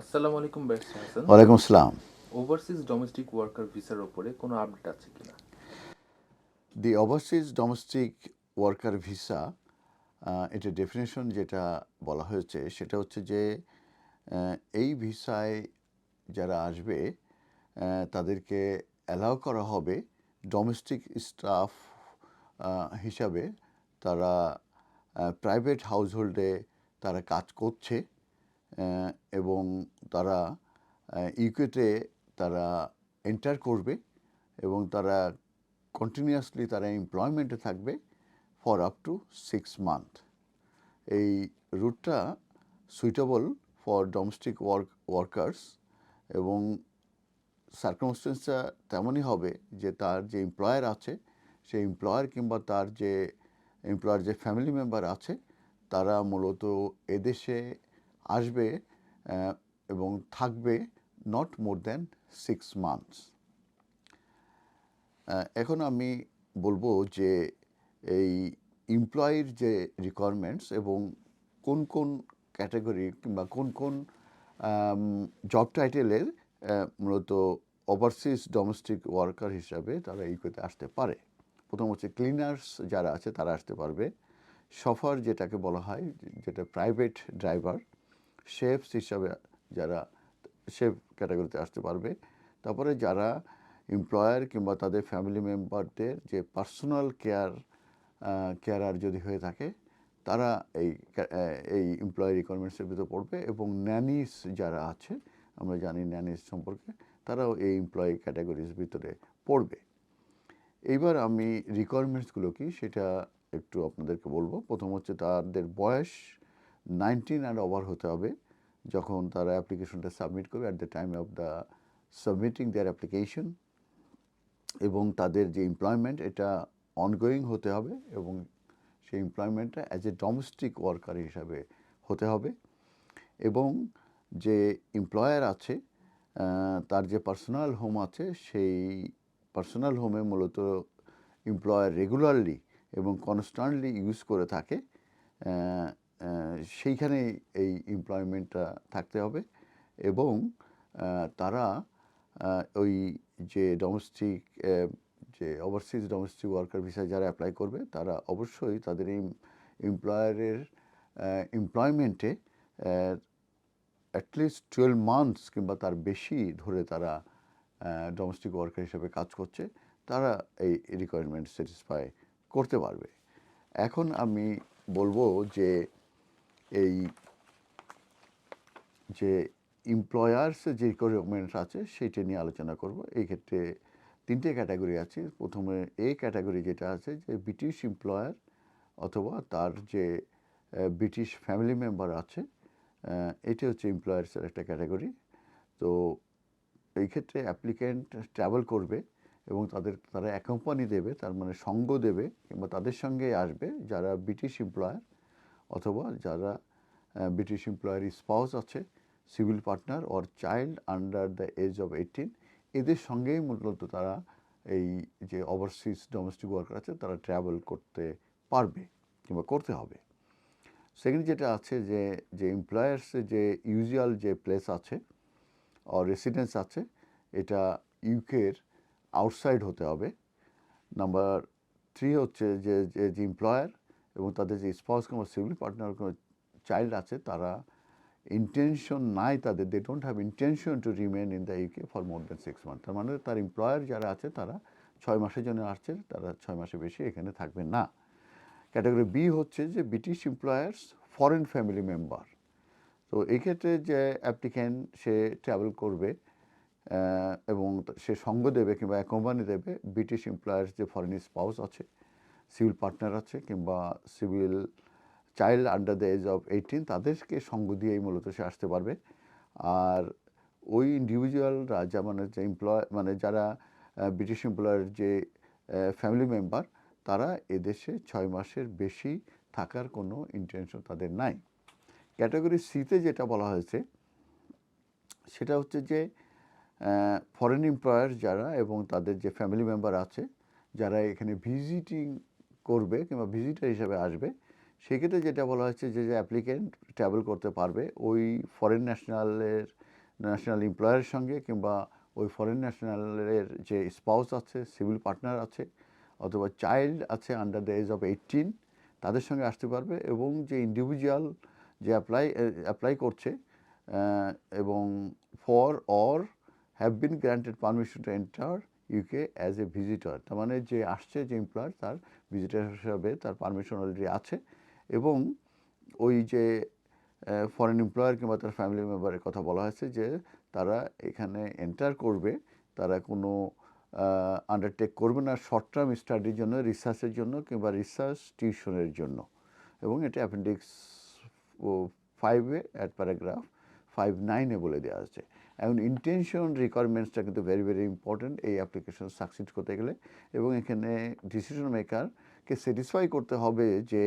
আসসালামু আলাইকুম ব্যারিস্টার হাসান ওয়ালাইকুম আসসালাম। ওভারসিজ ডোমেস্টিক ওয়ার্কার ভিসার উপরে কোনো আপডেট আছে কিনা? The overseas domestic worker visa এটা ডেফিনেশন যেটা বলা হয়েছে সেটা হচ্ছে যে এই ভিসায় যারা আসবে তাদেরকে অ্যালাউ করা হবে ডোমেস্টিক স্টাফ হিসাবে তারা প্রাইভেট হাউসহোল্ডে তারা কাজ করছে। এবং তারা ইউকেতে তারা এন্টার করবে এবং তারা কন্টিনিউয়াসলি তারা এমপ্লয়মেন্টে থাকবে for up to six month এই রুটটা suitable for domestic work workers এবং সার্কামস্টেন্সটা তেমনই হবে যে তার যে এমপ্লয়ার আছে, সেই এমপ্লয়ার কিংবা তার যে এমপ্লয়ার যে ফ্যামিলি মেম্বার আছে, তারা মূলত এদেশে আসবে এবং থাকবে not more than six months এখন আমি বলব যে এই এমপ্লয়ির যে রিকোয়ারমেন্টস এবং কোন কোন ক্যাটাগরি কিংবা কোন কোন জব টাইটেলের মূলত ওভারসিজ ডোমেস্টিক ওয়ার্কার হিসাবে তারা ইউকেতে আসতে পারে। প্রথম হচ্ছে ক্লিনার্স যারা আছে তারা আসতে পারবে। সফার যেটাকে বলা হয়, যেটা প্রাইভেট ড্রাইভার শেফস হিসাবে যারা শেফ ক্যাটাগরিতে আসতে পারবে। তারপরে যারা এমপ্লয়ার কিংবা তাদের ফ্যামিলি মেম্বারদের যে পার্সোনাল কেয়ার কেয়ারার যদি হয়ে থাকে, তারা এই এই এমপ্লয়ার রিকোয়ারমেন্টসের ভিতরে পড়বে এবং ন্যানিস যারা আছে, আমরা জানি ন্যানিস সম্পর্কে, তারাও এই এমপ্লয়ি ক্যাটাগরিজ ভিতরে পড়বে। এইবার আমি রিকোয়ারমেন্টসগুলো কি, সেটা একটু আপনাদেরকে বলব। প্রথম হচ্ছে তাদের বয়স নাইনটিন অ্যান্ড ওভার হতে হবে, যখন তারা অ্যাপ্লিকেশনটা সাবমিট করবে at the time of the submitting their application এবং তাদের যে এমপ্লয়মেন্ট এটা অনগোয়িং হতে হবে এবং সেই এমপ্লয়মেন্টটা অ্যাজ এ ডোমেস্টিক ওয়ার্কার হিসাবে হতে হবে এবং যে এমপ্লয়ার আছে তার যে পার্সোনাল হোম আছে, সেই পার্সোনাল হোমে মূলত এমপ্লয়ার রেগুলারলি এবং কনস্ট্যান্টলি ইউজ করে থাকে সেইখানেই এই এমপ্লয়মেন্টটা থাকতে হবে এবং তারা ওই যে ডোমেস্টিক যে ওভারসিজ ডোমেস্টিক ওয়ার্কার ভিসা যারা অ্যাপ্লাই করবে, তারা অবশ্যই তাদের এই এমপ্লয়ারের এমপ্লয়মেন্টে অ্যাটলিস্ট টুয়েলভ মান্থস কিংবা তার বেশি ধরে তারা ডোমেস্টিক ওয়ার্কার হিসেবে কাজ করছে, তারা এই রিকোয়ারমেন্ট স্যাটিসফাই করতে পারবে। এখন আমি বলব যে এই যে এমপ্লয়ার্স যে রিকোয়ারমেন্টস আছে, সেইটা নিয়ে আলোচনা করব। এই ক্ষেত্রে তিনটে ক্যাটাগরি আছে। প্রথমে এ ক্যাটাগরি যেটা আছে, যে ব্রিটিশ এমপ্লয়ার অথবা তার যে ব্রিটিশ ফ্যামিলি মেম্বার আছে এটা হচ্ছে এমপ্লয়ার্সের একটা ক্যাটাগরি তো এই ক্ষেত্রে অ্যাপ্লিক্যান্ট ট্রাভেল করবে এবং তাদের, তারা অ্যাকম্পানি দেবে, তার মানে সঙ্গ দেবে কিংবা তাদের সঙ্গে আসবে যারা ব্রিটিশ এমপ্লয়ার অথবা যারা ব্রিটিশ এমপ্লয়ার স্পাউস আছে civil partner or child under the age of eighteen এদের সঙ্গেই মূলত তারা এই যে ওভারসিজ ডোমেস্টিক ওয়ার্কার আছে, তারা ট্রাভেল করতে পারবে কিংবা করতে হবে। সেকেন্ড যেটা আছে যে যে এমপ্লয়ার্সের যে ইউজুয়াল যে প্লেস আছে অর রেসিডেন্স আছে, এটা ইউকের আউটসাইড হতে হবে। নাম্বার থ্রি হচ্ছে যে যে এমপ্লয়ার এবং তাদের যে স্পাউস কিংবা সিভিল পার্টনার কোনো চাইল্ড আছে, তারা ইন্টেনশন নাই তাদের they don't have intention to remain in the UK for more than six month তার মানে তার এমপ্লয়ার যারা আছে, তারা ছয় মাসের জন্য আসছে, তারা ছয় মাসের বেশি এখানে থাকবে না। ক্যাটাগরি বি হচ্ছে যে British employers foreign family member তো এই ক্ষেত্রে যে অ্যাপ্লিক্যান্ট সে ট্রাভেল করবে এবং সে সঙ্গ দেবে কিংবা কোম্পানি দেবে ব্রিটিশ এমপ্লয়ার্স যে ফরেন স্পাউস আছে সিভিল পার্টনার আছে কিংবা civil child under the age of eighteen, তাদেরকে সঙ্গ দিয়েই মূলত সে আসতে পারবে। আর ওই ইন্ডিভিজুয়ালরা যা মানে যে এমপ্লয় মানে যারা ব্রিটিশ এমপ্লয়ার যে ফ্যামিলি মেম্বার তারা এদেশে ছয় মাসের বেশি থাকার কোনো ইন্টেনশন তাদের নাই। ক্যাটাগরি সিতে যেটা বলা হয়েছে, সেটা হচ্ছে যে ফরেন এমপ্লয়ার যারা এবং তাদের যে ফ্যামিলি মেম্বার আছে, যারা এখানে ভিজিটিং করবে কিংবা ভিজিটার হিসাবে আসবে, সেক্ষেত্রে যেটা বলা হচ্ছে যে যে অ্যাপ্লিকেন্ট ট্রাভেল করতে পারবে ওই ফরেন ন্যাশনালের ন্যাশনাল এমপ্লয়ারের সঙ্গে কিংবা ওই ফরেন ন্যাশনালের যে স্পাউস আছে সিভিল পার্টনার আছে অথবা চাইল্ড আছে under the age of eighteen তাদের সঙ্গে আসতে পারবে এবং যে ইন্ডিভিজুয়াল যে অ্যাপ্লাই অ্যাপ্লাই করছে এবং for or have been granted permission to enter UK as a visitor তার মানে যে আসছে, যে এমপ্লয়ার তার ভিজিটর হিসাবে তার পারমিশন অলরেডি আছে এবং ওই যে ফরেন এমপ্লয়ার কিংবা তার ফ্যামিলি মেম্বারের কথা বলা হয়েছে যে তারা এখানে এন্টার করবে, তারা কোনো আন্ডারটেক করবে না শর্ট টার্ম স্টাডির জন্য রিসার্চের জন্য কিংবা রিসার্চ টিউশনের জন্য। এবং এটা অ্যাপেন্ডিক্স ফাইভে অ্যাট প্যারাগ্রাফ ফাইভ নাইনে বলে দেওয়া আছে। এখন ইন্টেনশন রিকোয়ারমেন্টসটা কিন্তু ভেরি ভেরি ইম্পর্ট্যান্ট এই অ্যাপ্লিকেশন সাকসিড করতে গেলে এবং এখানে ডিসিশন মেকারকে স্যাটিসফাই করতে হবে যে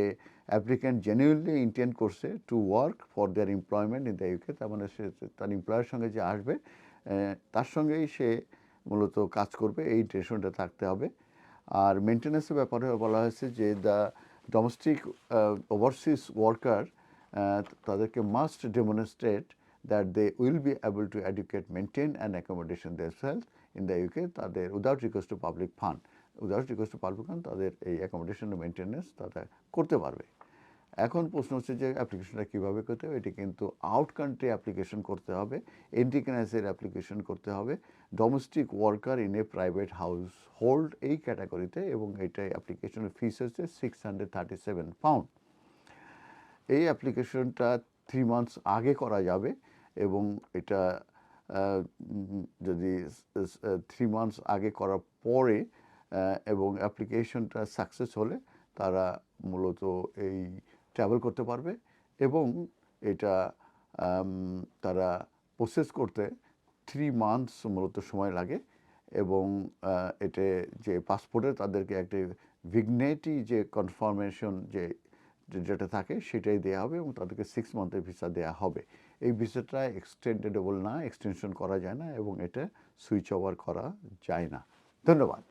অ্যাপ্লিক্যান্ট জেনুইনলি ইন্টেন্ড করছে to work for their employment in the UK তার মানে সে তার এমপ্লয়ের সঙ্গে যে আসবে তার সঙ্গেই সে মূলত কাজ করবে। এই ইন্টেনশনটা থাকতে হবে। আর মেনটেন্যান্সের ব্যাপারে বলা হয়েছে যে দ্য ডোমেস্টিক ওভারসিজ ওয়ার্কার তাদেরকে must demonstrate they will be able to educate maintain and accommodation their self in the UK তাদের without request to public fund without request to public fund তাদের এই অ্যাকোমোডেশন মেনটেন্যান্স তারা করতে পারবে। এখন প্রশ্ন হচ্ছে যে অ্যাপ্লিকেশনটা কীভাবে করতে হবে? এটি কিন্তু আউট কান্ট্রি অ্যাপ্লিকেশন করতে হবে এন্টিকেনাইসের অ্যাপ্লিকেশন করতে হবে domestic worker in a private household এই ক্যাটাগরিতে এবং এটা অ্যাপ্লিকেশনের ফিস হচ্ছে six hundred thirty seven pound এই অ্যাপ্লিকেশনটা থ্রি মান্থস আগে করা যাবে এবং এটা যদি থ্রি মান্থস আগে করার পরে এবং অ্যাপ্লিকেশনটা সাকসেস হলে তারা মূলত এই ট্রাভেল করতে পারবে এবং এটা তারা প্রসেস করতে থ্রি মান্থস মূলত সময় লাগে এবং এতে যে পাসপোর্টে তাদেরকে একটি ভিগনেটি যে কনফার্মেশন যে যেটা থাকে সেটাই দেওয়া হবে এবং তাদেরকে সিক্স মান্থের ভিসা দেওয়া হবে। এই ভিসাটা এক্সটেন্ডেডেবল না এক্সটেনশন করা যায় না এবং এটা সুইচ ওভার করা যায় না। ধন্যবাদ।